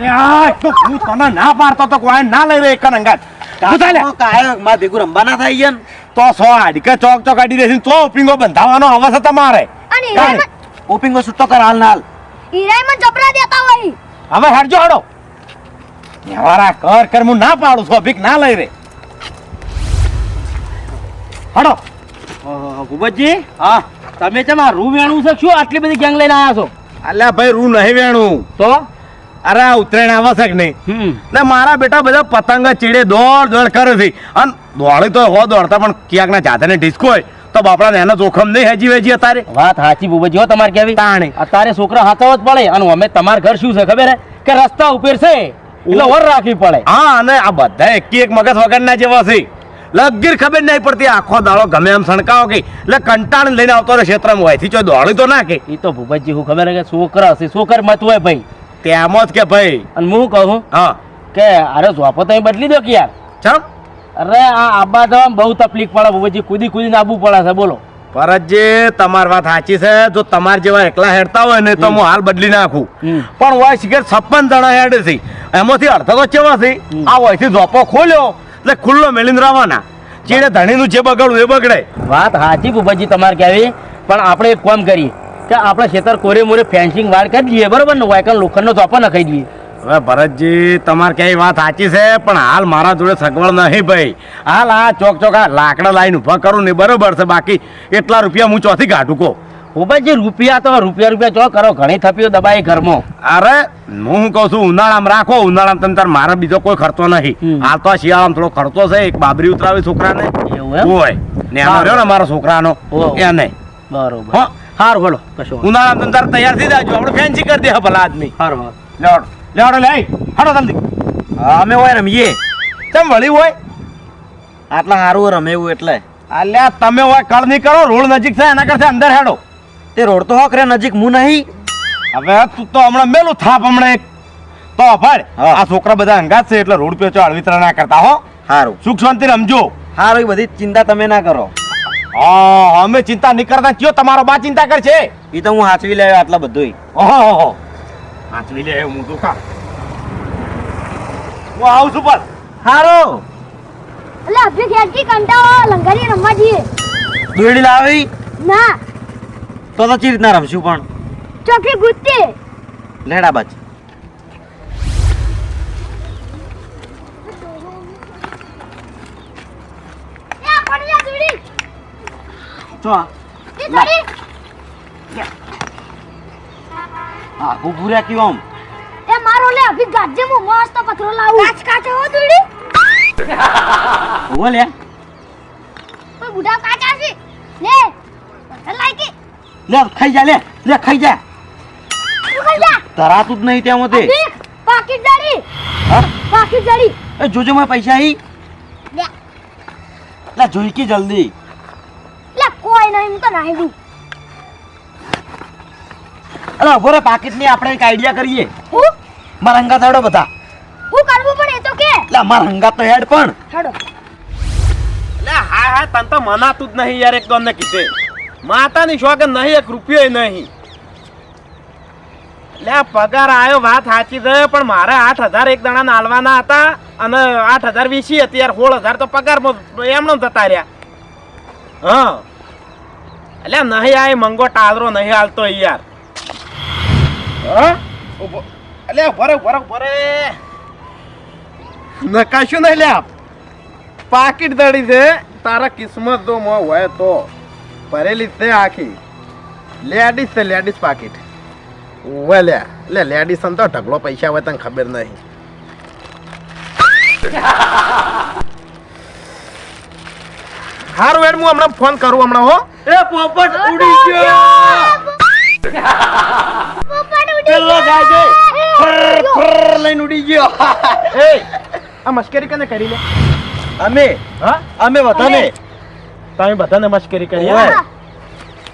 તો હું તને ના પાડતો તો કોઈ ના લઈ રે એક અંગાત મારે ભેગું ના થાય ગયા તો સો હાડકે ચોક ચોક કાઢી દેશે તો પિંગો બંધાવાનો અવાજ છે તમારે. ઓપિંગો છૂટો કર હાલ જબરા દેતા હોય. હવે હટજો હડો. વ્યવહારા કર કર હું ના પાડું છું ના લઈ રે હડો. ભૂપતજી હા? તમે ચમ આ રૂ વેણું છે શું આટલી બધી ગેંગ લઈને આવ્યા છો? અલ્યા ભાઈ રૂ નહીં વેણું. તો? અરે આ ઉત્તરાયણ આવે છે કે નહીં? ને મારા બેટા બધા પતંગ ચીડે દોડ દોડ કરે છે. અને દોડી તો હો દોડતા પણ ક્યાંક ના જાતે ઢીસકો હોય તો બાપડા એનો જોખમ નહીં હજી વેજી અત્યારે. વાત સાચી બુબજી હો તમારે કેવી? તાણે. અત્યારે છોકરા હાથો જ પડે અને અમે તમારા ઘર શું છે ખબર હે? કે રસ્તા ઉપર છે એટલે વર રાખવી પડે. હા અને આ બધા એક એક મગજ વગરના જેવા છે. લગીર ખબર નહીં પડતી આખો દાડો ગમે એમ સણકાવો કે એટલે કંટાળ લઈને આવતો રહે ક્ષેત્રમાં. હોયથી જો દોડી તો ના કે. એ તો ભૂપતજી હું ખબર કે છોકરા છે છોકર મત હોય ભાઈ. તેમ જ કે ભાઈ. અને હું કહું હા. કે અરે સોફો તો બદલી દો કે યાર. ચમ? અરે આ આબા તો બહુ તકલીફ પડે ભૂપતજી કૂદી કૂદીને આવવું પડે છે બોલો. પરતજી તમારી વાત સાચી છે જો તમારે જેવા એકલા હેડતા હોય ને તો હું હાલ બદલી નાખું. પણ હોય શિખર છપ્પન જણા હેડે છે. એમાંથી અડધા તો કેવા છે? આ વયથી ઝોપો ખોલ્યો એટલે ખુલ્લો મેલીને રવાના જેને ધણીનું જે બગડવું એ બગડે. વાત સાચી ભૂપતજી તમારે કહેવી પણ આપણે એક કામ કરીએ. કે આપણે ખેતર કોરે મોરે ફેન્સિંગ વાળ કરી દઈએ બરોબર ને? વાયકલ લોખંડનો ચોપો નખાઈ દઈએ. હવે ભરતજી તમારે ક્યાંય વાત સાચી છે? પણ હાલ મારા જોડે સગવડ નહીં ભાઈ. હાલ આ ચોક ચોક આ લાકડા લાઈને ઊભા કરું ને બરોબર છે. બાકી એટલા રૂપિયા હું ચોથી કાઢું કો ભૂપતજી રૂપિયા તો રૂપિયા રૂપિયા ચો કરો. ઘણી થપીઓ દબાઈ ઘરમાં. અરે હું શું કહું છું? ઉનાળામાં રાખો. ઉનાળામાં તમે તાર મારે બીજો કોઈ ખર્ચો નહીં. હાલ તો શિયાળામાં થોડો ખર્ચો છે. એક બાબરી ઉતરાવી છોકરાને. એવું હોય ને એનો રહ્યો ને મારા છોકરાનો. એને. બરોબર. હો. સારું બોલો કશો ઉનાળા તમે તાર તૈયાર થઈ જાજો આપણે ફેન્સી કરી દે ભલા આદમી. નહીં. સારું સારું. લેવડો લેવડો લે હાડો જલ્દી. અમે હોય રમીએ. કેમ વળી હોય? આટલા સારું રમે એવું એટલે. અલ્યા તમે હોય કળ નહીં કરો રોડ નજીક થાય એના કરતા અંદર હેડો. તે રોડ તો હોક રે નજીક હું નહીં. હવે તું તો હમણાં મેલું થાપ હમણાં એક. તો ભાઈ. આ છોકરા બધા અંગાત છે એટલે રોડ પેચો અળવિતરા ના કરતા હો. સારું સુખ શાંતિ રમજો. સારું એ બધી ચિંતા તમે ના કરો. હા અમે ચિંતા નહીં કરતા. કયો તમારો બા ચિંતા કરશે એ તો હું હાચવી લેવા આટલા બધું ઓહો હાચવી લે હું તો હું આવું છું પણ. હારો. એટલે અભી ખેંચી કંટાળો લંગરી રમવા જઈએ. દોડી લાવી? ના. તો તો ચી રીતના રમશું પણ. ચોકી ગુત્તી. લેડા બાજ એ આ પડી જા દોડી ચો હા ભૂભૂર્યા કેવું આમ. એ મારો લે અભી ગાજે હું મસ્ત પથરો લાવું. કાચ કાચ હો દોડી ઊભો લે. કોઈ બુઢા કાચા છે? લે પથર લાઈકી લે ખાઈ જા લે લે ખાઈ જા. કઈ જા? ધરાતું જ નહીં ત્યાં મતે પાકીટ જડી. હા? પાકીટ જડી. એ જોજો માં પૈસા હી. લે. લે જોઈ કે જલ્દી. નહીં હું તો નાહી દઉં અરે ઊભો રે પાકીટ આપણે એક આઈડિયા કરીએ. હું? મારા હંગાત હેડો બધા. હું કરવું પણ એ તો કે. એટલે મારા હંગાત તો હેડ પણ. હેડો. એટલે હા હા તને તો મનાતું જ નહીં યાર એક ને કીધે. માતાની શોખ નહીં એક રૂપિયો નહીં. લે પગાર આવ્યો વાત સાચી છે પણ મારે આઠ હજાર એક દણા નાલવાના હતા અને આઠ હજાર વીસી હતી યાર સોળ હજાર તો પગારમાં એમણે જતા રહ્યા. હા. એટલે નહીં આ મંગો ટાલરો નહીં હાલતો યાર અલે ભરે ભરે ભરે નકાશું નહીં લ્યા પાકીટ દડી છે તારા કિસ્મત જો મો હોય તો ભરેલી છે આખી લેડીઝ છે લેડીઝ પાકીટ ઓવે લે લે લેડીઝ તો ઢગલો પૈસા હોય તને ખબર નહીં હારું એડ હું હમણાં ફોન કરું હમણાં હો. એ પોપટ ઉડી ગયો. પોપટ ઉડી ગયો. છે ફર ફર લઈને ઉડી ગયો. એ આ મસ્કરી કને કરી લે? અમે? હા? અમે બધાને? તમે બધાને મસ્કરી કરી હે?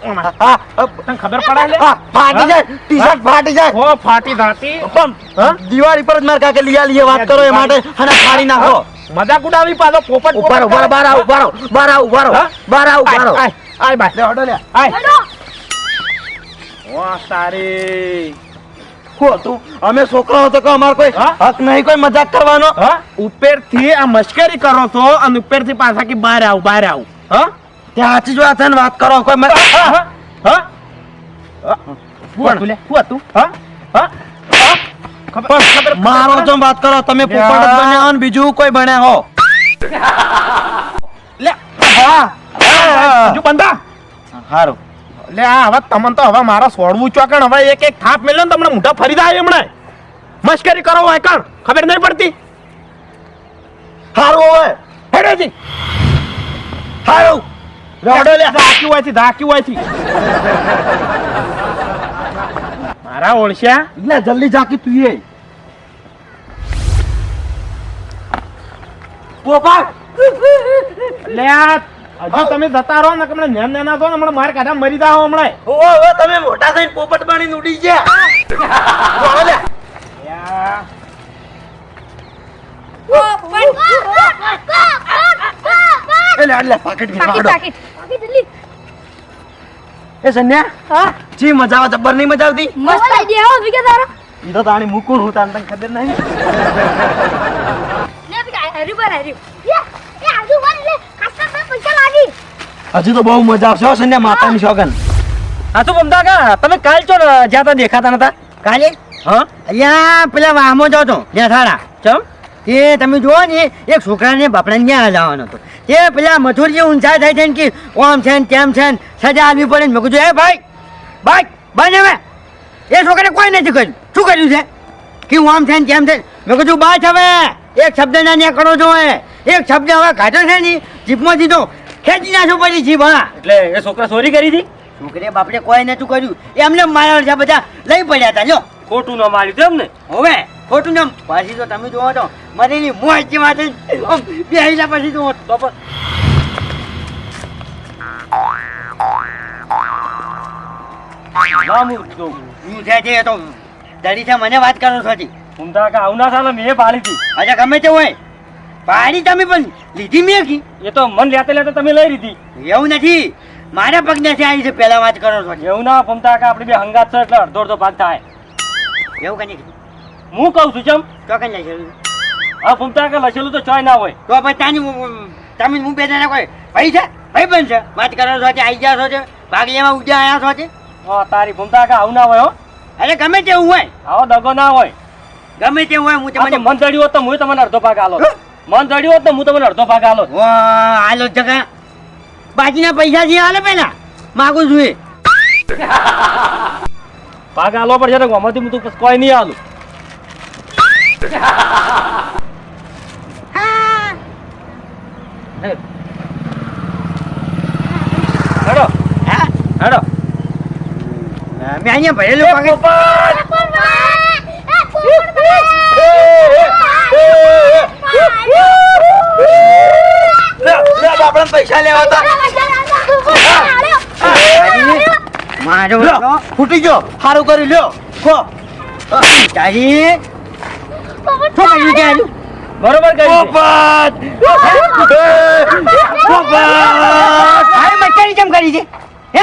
ખબર પડે લે? હા ફાટી જાય ટી શર્ટ ફાટી જાય. હો ફાટી ધાતી દિવાળી પર જ મારા કાકે લીયા લીએ વાત કરો એ માટે અને ફાડી નાખો. મજાક ઉડાવી પાછો પોપટ ઊભા રહો, રહો, બહાર આવો બહાર આવો બહાર આવ બહાર આવો હા? બહાર આવો બહાર આવો આય બાય લે ઓડો લે. આય. ઓ સારી. શું તું અમે છોકરાઓ તો કે અમારે કોઈ હક નહીં કોઈ મજાક કરવાનો? હા? ઉપરથી આ મશ્કરી કરો છો અને ઉપરથી પાછા કે બહાર આવ બહાર આવ. હ? ત્યાં સાચી જ વાત છે ને વાત કરો કોઈ હ હ હ. હ? હ? હ હ હ હા હા? ખબર મારો જો વાત કરો તમે પોપટ બન્યા હો ને બીજું કોઈ બન્યા હો. લે હા. હજુ બંધા. સારું લે આ હવે તમને તો હવે મારા સોડવું ચોકણ હવે એક એક થાપ મેલ્યો ને તમને મોઢા ફરી જાય એમણે. મશ્કરી કરો હોય કણ? ખબર નહીં પડતી? સારું હોય હેડોજી. સારું રેડો લે. ધાક્યું હોય છે ધાક્યું હોય છે. મારા ઓળશ્યા એટલે જલ્દી જાકી તું એ. પોપા લે આ હજુ તમે જતા રહો ને હમણાં નેમ નેના તો હમણાં માર કાઢા મરી જાઓ હમણાં ઓ હવે તમે મોટા થઈને પોપટ બનીને ઉડી ગયા. એટલે લે. એ લે લે પાકેટ પાકીટ પાકીટ એ સન્યા હા? જી મજા આવે જબ્બર નહીં મજા આવતી મસ્ત આઈડિયા હો વિકે તારો? ઈ તો તાણી મૂકું હું તાને તને ખબર નહીં? લે વિકે હરી પર હરી યે એ આજુ વન લે ખાસા પર પૈસા લાગી. હજી તો બહુ મજા આવશે હો સન્યા માતાની સોગન. હા શું બમદા કા તમે કાલ ચો જ્યાં તા દેખાતા નતા? કાલે? હા. અહીંયા પેલા વાહમાં જાવ છો ત્યાં થાળા ચમ? એ તમે જુઓ ને એક છોકરાને બાપડાને ત્યાં જવાનો હતો? તે પેલા મથુરજી ઊંચા થાય છે ને કે ઓમ છે ને તેમ છે ને સજા આપવી પડે ને મેં કીધું એ ભાઈ ભાઈ બને હવે. એ છોકરાને કોઈ નથી કર્યું. શું કર્યું છે? કે હું આમ છે ને તેમ છે મેં કીધું બાચ હવે એક શબ્દ ના ન્યા કરો છો હવે એક શબ્દ હવે કાઢો છે ને જીપમાં દીધો ખેંચી નાખો પડી જીભ હા. એટલે એ છોકરા ચોરી કરી હતી? છોકરે બાપડે કોઈ નતું કર્યું. એમને મારા છે બધા લઈ પડ્યા હતા જો ખોટું ન માર્યું તેમ એમને? હવે. ખોટું નામ? પાછી તો તમે જોવો તો મરેલી મોજ વાત બે હિલા પછી તો બપોર મને વાત કરો છો. બમતા કા આવું ના ચાલે મેં પાડી હતી અચ્છા ગમે તે હોય. પાડી તમે પણ લીધી મેં કી? એ તો મન લેતે લેતે તમે લઈ લીધી. એવું નથી. મારા પગ નથી આવી છે પહેલા વાત કરો છો એવું ના ભમતા કા આપણે બે હંગાત છે એટલે અડધો અડધો ભાગ થાય. એવું કઈ હું કહું છું ચમ કઈ નહીં આ ભમતા કા લખેલું તો ચોય ના હોય. તો ભાઈ તાની હું- તમે હું બે જણા કોઈ? ભાઈ છે? ભાઈ બન છે? વાત કરો છો આવી ગયા છો છે ભાગલીમાં ઉજા આવ્યા છો છે હા તારી ભૂમતા કે આવું ના હોય હો. અરે ગમે તેવું હોય. આવો દગો ના હોય. ગમે તેવું હોય હું તમને મન જડ્યું હોત તો હું તમને અડધો ભાગ આલો. મન જડ્યું હોત તો હું તમને અડધો ભાગ આલો. હાલો જગા. બાજીના પૈસા જે આલે પેલા માગું છું ભાગ આલો પડશે ને ગમાંથી હું તો કોઈ નહીં આલું. હેડો હા હેડો મેં અહીંયા ભરેલું લે. લે પૈસા લેવા હતા મારો ફૂટી ગયો. સારું કરી લ્યો. કો. તારી છે? આજુ? બરોબર કરી પોપટ પોપટ હારી મચ્છરી કેમ કરી છે.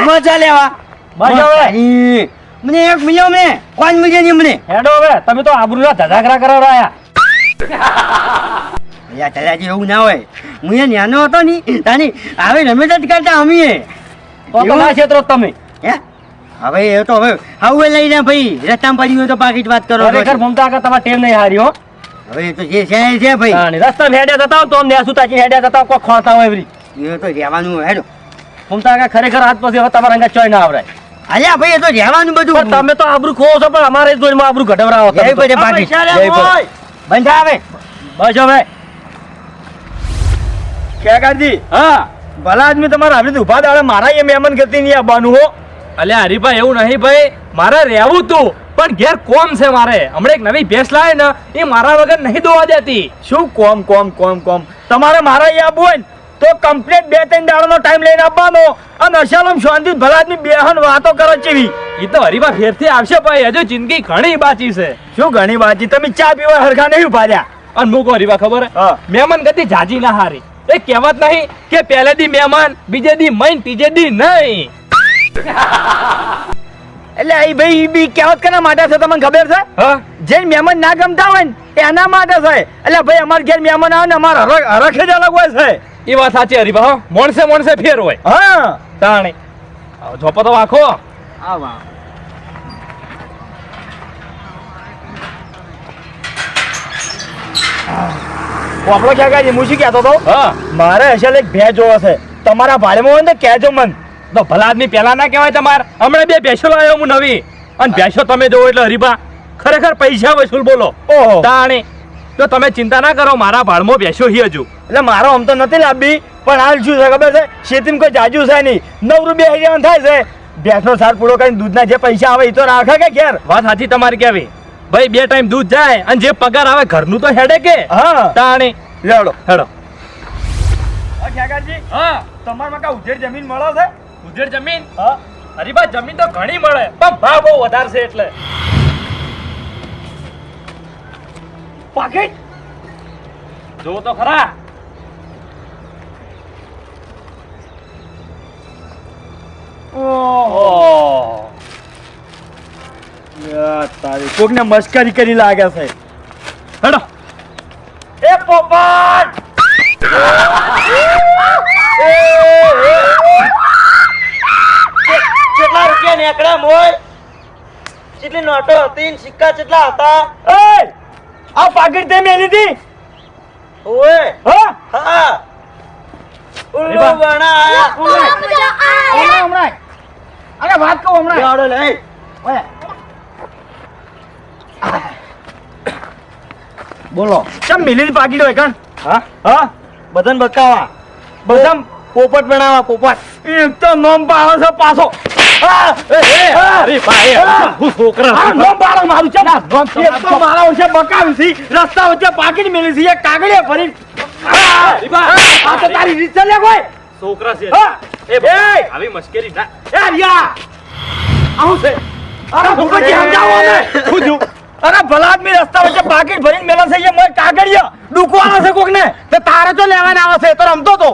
મજા લેવા. મજા આવે? મને એક મળ્યો મને મને હેડો હવે તમે તો આબરૂના ધજાગરા કરાવરાયા યા દાદાજી એવું ના હોય. હું એ નાનો હતો ની તાની આવી રમે જ કરતા તો ના ક્ષેત્રો તમે. હે? હવે એ તો હવે હવે લઈને ભાઈ રસ્તામાં પડી હોય તો બાકી વાત કરો. ખરેખર મમતા કા તમારે ટેમ નહીં હારી હો. હવે એ તો જે છે છે ભાઈ. અને રસ્તામાં હેડ્યા જતા હો તો અમને સુતાચી હેડ્યા જતા કોઈ ખોતા હોય એવરી. એ તો રહેવાનું હેડો. મમતા કા ખરેખર હાથ પછી હવે તમારા અંગા ચોય ના આવરાય. અલ્યા ભાઈ એ તો રહેવાનું બધું. પણ તમે તો આબરૂ ખોવો છો પણ અમારે જોઈને આબરૂ ઘટવરાવો જય જય લેવા બધે. આવે. બસ હવે. કેકાજી હા. ભલા આદમી તમારા આવી ઊભા દાડે મારા એ મહેમાન ગતિ નહીં આવવાનું હો. અલ્યા હરીભાઈ એવું નહીં ભાઈ. મારે રહેવું તું. પણ ઘેર કોમ છે મારે. હમણાં એક નવી ભેંસ લાવે ને એ મારા વગર નહીં દોવા દેતી. શું કોમ કોમ કોમ કોમ? તમારે મારા અહીંયા આવવું તો કમ્પ્લીટ બે ત્રણ દાડાનો ટાઈમ લઈને આવવાનો. અને અશાલમ શાંતિ ભલા બેહન વાતો કરો ચીવી. એ તો હરીભાઈ ફેરથી આવશે ભાઈ. હજુ જિંદગી ઘણી બાચી છે. શું ઘણી બાચી તમે ચા પીવા હરખા નહીં ઊભા અને મૂકો હરીભા ખબર. મહેમાન ગતિ જાજી ના હારી. એ કહેવત નહીં કે પહેલે દી મહેમાન બીજે દી મૈન ત્રીજે દી નહીં. એટલે એ ભાઈ બી કહેવત કેના માટે છે તમને ખબર છે? હા? જે મહેમાન ના ગમતા હોય ને એના માટે છે. એટલે ભાઈ અમારે ઘેર મહેમાન આવે ને અમારે હરખ હરખ જ અલગ હોય છે. એ વાત સાચી હરીબા હો. મોણસે મોણસે ફેર હોય. હા. તાણે. આવો ઝોપો તો વાંખો. આવા પોપડો કાકાજી હું શું કહેતો હતો? હા. મારે હશે એક ભેજ જોવો છે. તમારા ભાડેમાં હોય ને તો કહેજો મન. તો ભલા આદમી પેલા ના કહેવાય તમાર. હમણાં બે ભેંસો લાવ્યો હું નવી. અને ભેંસો તમે જોવો એટલે હરીબા ખરેખર પૈસા વસૂલ બોલો. ઓહો. તાણે. તો તમે ચિંતા ના કરો મારા ભાડમાં ભેંસો હી હજુ. એટલે મારો આમ તો નથી લાંબી પણ હાલ શું છે ખબર છે? ખેતીમાં કોઈ જાજુ છે નહીં. નવ રૂપિયા હરિયાણ થાય છે. ભેંસનો સાર પૂરો કરીને દૂધના જે પૈસા આવે એ તો રાખે કે ઘેર? વાત સાચી તમારી કેવી ભાઈ બે ટાઈમ દૂધ જાય અને જે પગાર આવે ઘરનું તો હેડે કે? હા. તાણે. લેવડો. હેડો. ખ્યાગાજી હા. તમારા કા ઉજેર જમીન મળો છે? ઉજેડ જમીન? હા. હરીબા જમીન તો ઘણી મળે પણ ભાવ બહુ વધારે છે એટલે. પાકેટ જો તો ખરા. ઓહો. તારી કોકને મસ્કરી કરી લાગે છે હેડો એ પોપટ કેટલા રૂપિયા નીકળ્યા મોય કેટલી નોટો હતી સિક્કા કેટલા હતા. એ આ પાકીટ તે મેલી હતી? ઓએ હા? હા. ઉલ્લુ બા. બના આયા હમણાં હમણાં અરે વાત કહું હમણાં જાડો લે ઓએ બોલો. ચમ મિલી પાકીટ હોય કણ હા? હા? બધાને બકાવા બધા પોપટ બનાવા પોપટ. એક તો નોમ પાડો છે પાછો. અરે ભાઈ રસ્તા વચ્ચે પાકીટ મેલી છે એક કાગળિયા ભરી આ તો તારી છે એ ના તે તારે તો લેવાના આવે છે તો રમતો તો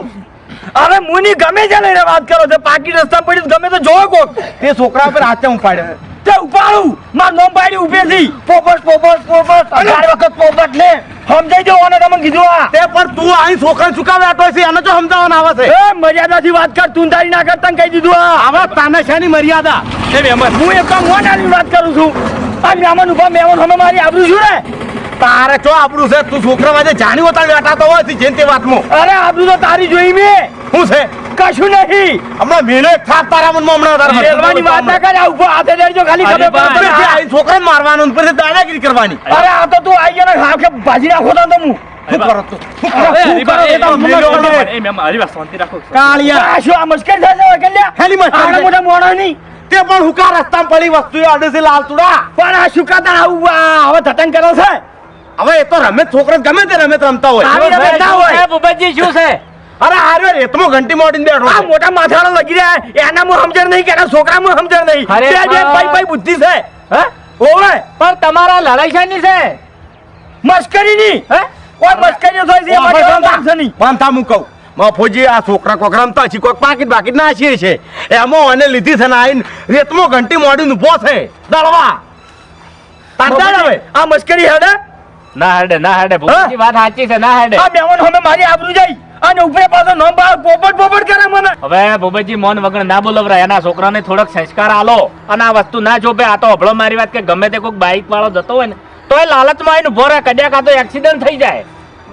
અરે મુની ગમે છે લઈને વાત કરો છો પાકી રસ્તા પડી ગમે તો જોવો કોક તે છોકરા ઉપર હાથે ઉપાડે તે ઉપાડું. માર નોમ પાડી ઉભે થી પોપટ પોપટ પોપટ. અઢાર વખત પોપટ લે. સમજાઈ જો અને તમને કીધું આ? તે પર તું અહીં છોકરા ચુકાવે આટો છે? એને તો સમજાવવાનો આવે છે. એ મર્યાદાથી વાત કર. તું તારી ના કરતા કહી દીધું આ. આવા તાનાશાની મર્યાદા. એ મેમન. હું એક તો મોઢાની વાત કરું છું. આ મેમન ઊભા મેમન હમે મારી આબરૂ છું ને તારે ચો આપણું છે? તું છોકરા વાજે જાણી હોતા બેઠાતો હોય જેમ તે વાતમાં? અરે આબરૂ તો તારી જોઈ મેં. શું છે? કશું નહીં. હમણાં મેલો એક થાપ તારા મનમાં હમણાં તારા રેલવાની વાત ના કરે આ ઊભો હાથે લેજો ખાલી ખબર પડે. આ છોકરાને મારવાનો ઉપર પછી દાદાગીરી કરવાની. અરે આ તો તું આઈ ગયો ને હા કે ભાજી નાખો તો હું શું કરો તું શું કરો એ તો મને ખબર છે. એ મહેમાન હરીબા શાંતિ રાખો. કાળિયા. આ શું આ મસ્કરી થશે હવે કલ્યા હેલી મસ્કરી આવડા મોટા મોણા નહીં. તે પણ હુકા રસ્તામાં પડી વસ્તુ અડે છે લાલ તુડા. પણ આ શું કાતા આવું આ હવે ધટન કરો છે? હવે એ તો રમે છોકરા ગમે તે રમે રમતા હોય. ના હોય. ભૂપતજી શું છે? અરે હારે રેતમાં ઘંટી મોડીને બેઠો આ મોટા માથાળો લગી રહ્યા એના મું સમજણ નહીં કે એના છોકરા મું સમજણ નહીં. બે બે ભાઈ પાઈ બુદ્ધિ છે. હે? ઓવે. પણ તમારા લડાઈ શાની છે? મસ્કરી ની હે? કોઈ મસ્કરી થાય છે છે નહીં. પાંતા કહું. મફોજી આ છોકરા કોક રમતા છે કોક પાકીટ બાકીટ ના છે. એમાં અને લીધી છે ને આઈને રેતમો ઘંટી મોડીને ઊભો છે. દળવા. તાર હવે. આ મસ્કરી હેડે? ના હેડે ના હેડે ભૂપતજી વાત સાચી છે ના હેડે. આ બેવન હમે મારી આબરૂ જાય. અને ઉપરે પાછો નોમ બા પોપટ પોપટ કરે મને. હવે ભૂપતજી મોન વગર ના બોલવરા એના છોકરાને થોડોક સંસ્કાર આલો. અને આ વસ્તુ ના જોબે આ તો હબળો મારી વાત કે ગમે તે કોઈક બાઈક વાળો જતો હોય ને તો એ લાલચમાં આવીને ઊભો રહે કદ્યા કાં તો એક્સિડન્ટ થઈ જાય.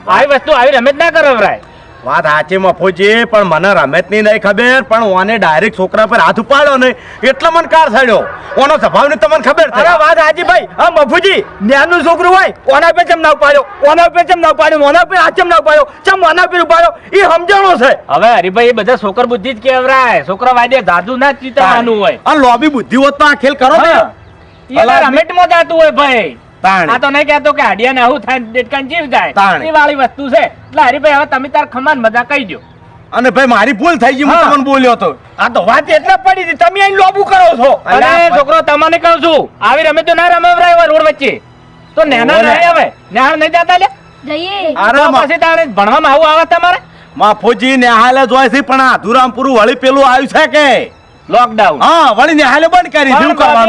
આવી વસ્તુ આવી રમત ના કરવરાય વાત સાચી મફુજી પણ મને રમતની નહીં ખબર પણ ઓને ડાયરેક્ટ છોકરા પર હાથ ઉપાડ્યો ને એટલે મને કાર સાડ્યો ઓનો સ્વભાવની તમને ખબર છે? અરે વાત સાચી ભાઈ. હા મફુજી ન્યાનું છોકરું હોય ઓના પે ચમ ના ઉપાડ્યો? ઓના ઉપર ચમ ના ઉપાડ્યો? ઓના ઉપર હાથ ચમ ના ઉપાડ્યો? ચમ ઓના ઉપર ઉપાડ્યો? એ સમજણો છે. હવે હરીભાઈ એ બધા છોકર બુદ્ધિ જ કેવરાય. છોકરા વાડે દાદુ ના ચીતા હોય. આ લોબી બુદ્ધિ હોત તો આ ખેલ કરો ને. રમતમાં જાતું હોય ભાઈ. તાણે. આ તો નહીં કહેતો કે હાડિયા આવું થાય ડેટકાન જીવ જાય. તાણે. એ વાળી વસ્તુ છે. એટલે હરીભાઈ હવે તમે તાર ખમાન મજા કહી દો અને ભાઈ મારી ભૂલ થઈ ગઈ હું તમને બોલ્યો હતો આ તો વાત એટલે પડી હતી. તમે અહીં લોબુ કરો છો. અરે છોકરો તમને કહું છું. આવી રમે તો ના રમવરાય હોય રોડ વચ્ચે. તો નેના નહીં આવે નેહાળ નહીં જતા લે જઈએ. અરે પછી તાણે ભણવામાં આવું આવે તમારે? માફોજી ને હાલે જોય છે પણ આ વળી પેલું આવ્યું છે કે? લોકડાઉન હા વળી નેહાલે બંધ કરી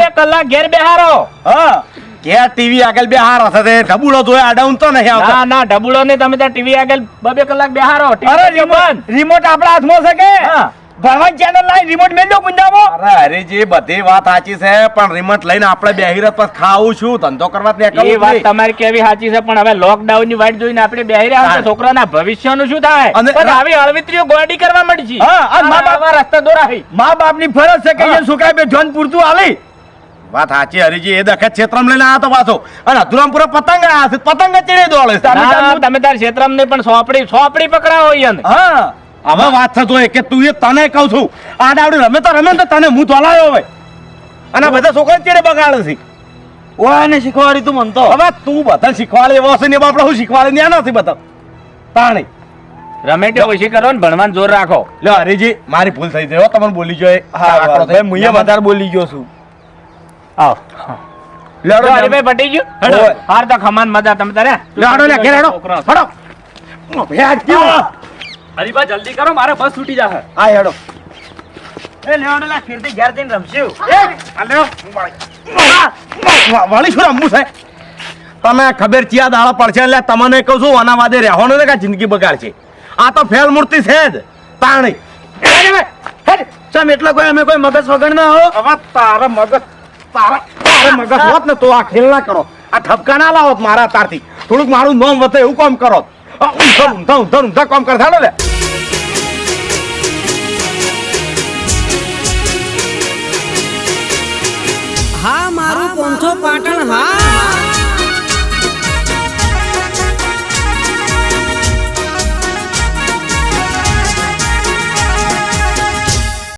બે કલાક ઘેર બેહારો. હા. ઘેર ટીવી આગળ બે હાર તે? ઢબુડો જોયે આડાઉન તો નહીં આવતો? ના ના ઢબુડો ને તમે ત્યાં ટીવી આગળ બબે કલાક બેહારો. અરે રિમોટ રિમોટ આપણા હાથમાં છે કે? ભગવાન ચેનલ લાઈન રિમોટ મેલ દો અરે હરીજી બધી વાત સાચી છે પણ રિમોટ લઈને આપણે બેહી પછી ખાવું છું. ધંધો કરવા જ એ વાત તમારી કેવી સાચી છે પણ હવે લોકડાઉનની વાટ જોઈને આપણે બેહી રહ્યા. છે છોકરાના ભવિષ્યનું શું થાય? અને- આવી અળવિત્રીઓ ગોડી કરવા મળી હા, મા બાપ- રસ્તા દોરાવી. મા બાપની ફરજ છે કે છોકરા બે જોન પૂરતું આલી. વાત સાચી હરીજી એ દખત ક્ષેત્રમ લઈને આ તો પાછો. અને અધુરામપુર પતંગ આવ્યા પતંગ જ દોડે તમે તાર ક્ષેત્રમ નહીં પણ સોપડી સોપડી પકડાવો ઈયન. હા હવે વાત થતો હોય કે તું એ તને કહું છું. આ ડાવડી રમે તો રમે તો તને હું ધોલાયો હવે અને બધા છોકરા ચીડે બગાડે છે. ઓને શીખવાડી તું મન તો. હવે તું બધા શીખવાડે એવો છે ને આપણે હું શીખવાડે ત્યાં નથી બધા. તાણે. રમેટે ઓછી કરો ને ભણવાનું જોર રાખો. લ્યો હરીજી મારી ભૂલ થઈ ગઈ હો તમને બોલી જોઈએ હા. હું વધારે બોલી ગયો છું. આવો. લેડો, લેડો. હરીભાઈ પટી ગયું? હેડો. હાર તો ખમાન મજા તમે તારે. લેડો લે ઘેર હેડો. હેડો. ભેટ કેવો હરીભાઈ જલ્દી કરો મારે બસ છૂટી જશે આ હેડો. એ લેવડેલા ફીરથી ઘેર જઈને રમશું આ લ્યો. વાળી છોરા રમવું છે? તમે ખબર ચિયા દાડા પડશે એટલે તમને કહું છું આના વાદે રહેવાનું ને કે જિંદગી બગાડશે? આ તો ફેલ મૂર્તિ છે જ. તાણી. ચમ એટલા કોઈ અમે કોઈ મગજ વગર ના હો? હવે તારા મગજ તારા મગજ હોત ને તો આ ખેલ ના કરો. આ ઠપકા ના લાવો મારા તારથી. થોડુંક મારું નોમ વધે એવું કામ કરો. ઊંધા ઊંધા ઊંધા ઊંધા કામ કરતા હા, મારું પોંથો પાટણ, હા.